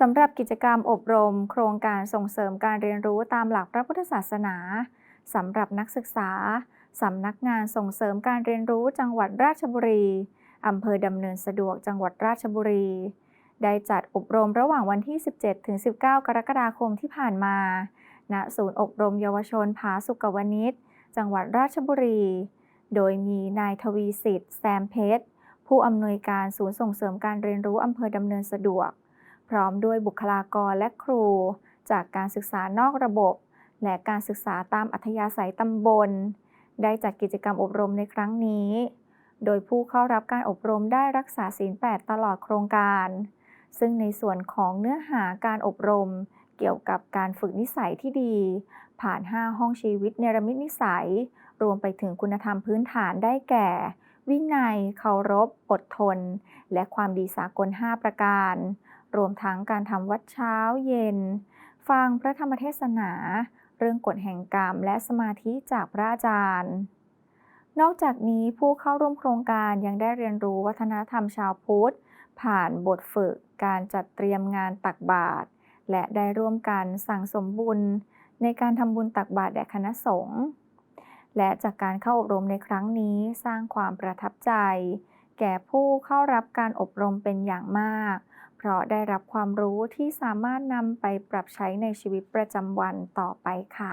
สำหรับกิจกรรมอบรม โครงการส่งเสริมการเรียนรู้ตามหลักพระพุทธศาสนาสำหรับนักศึกษา สำนักงานส่งเสริมการเรียนรู้จังหวัดราชบุรีอำเภอดำเนินสะดวกจังหวัดราชบุรี ได้จัดอบรมระหว่างวันที่ 17 ถึง 19 กรกฎาคมที่ผ่านมา ณ ศูนย์อบรมเยาวชนผาสุกวนิชจังหวัดราชบุรี โดยมีนายทวีสิทธิ์แซมเพชร ผู้อำนวยการศูนย์ส่งเสริมการเรียนรู้อำเภอดำเนินสะดวก พร้อมด้วยบุคลากรและครู จากการศึกษานอกระบบ และการศึกษาตามอัธยาศัยตำบล ได้จัดกิจกรรมอบรมในครั้งนี้ โดยผู้เข้ารับการอบรมได้รักษาศีล 8 ตลอดโครงการ ซึ่งในส่วนของเนื้อหาการอบรม เกี่ยวกับการฝึกนิสัยที่ดี ผ่าน 5 ห้องชีวิตเนรมิตนิสัย รวมไปถึงคุณธรรมพื้นฐานได้แก่วินัย เคารพ อดทน และความดีสากล 5 ประการ รวมทั้งการทำวัดเช้าเย็น ฟังพระธรรมเทศนา เรื่องกฎแห่งกรรมและสมาธิจากพระอาจารย์ นอกจากนี้ผู้เข้าร่วมโครงการยังได้เรียนรู้วัฒนธรรมชาวพุทธ ผ่านบทฝึกการจัดเตรียมงานตักบาตรและได้ร่วมกันสั่งสมบุญ ในการทำบุญตักบาตรแด่คณะสงฆ์และจากการเข้าอบรมในครั้งนี้สร้างความประทับใจ แก่ผู้เข้ารับการอบรมเป็นอย่างมาก เพราะได้รับความรู้ที่สามารถนำไปปรับใช้ในชีวิตประจำวันต่อไปค่ะ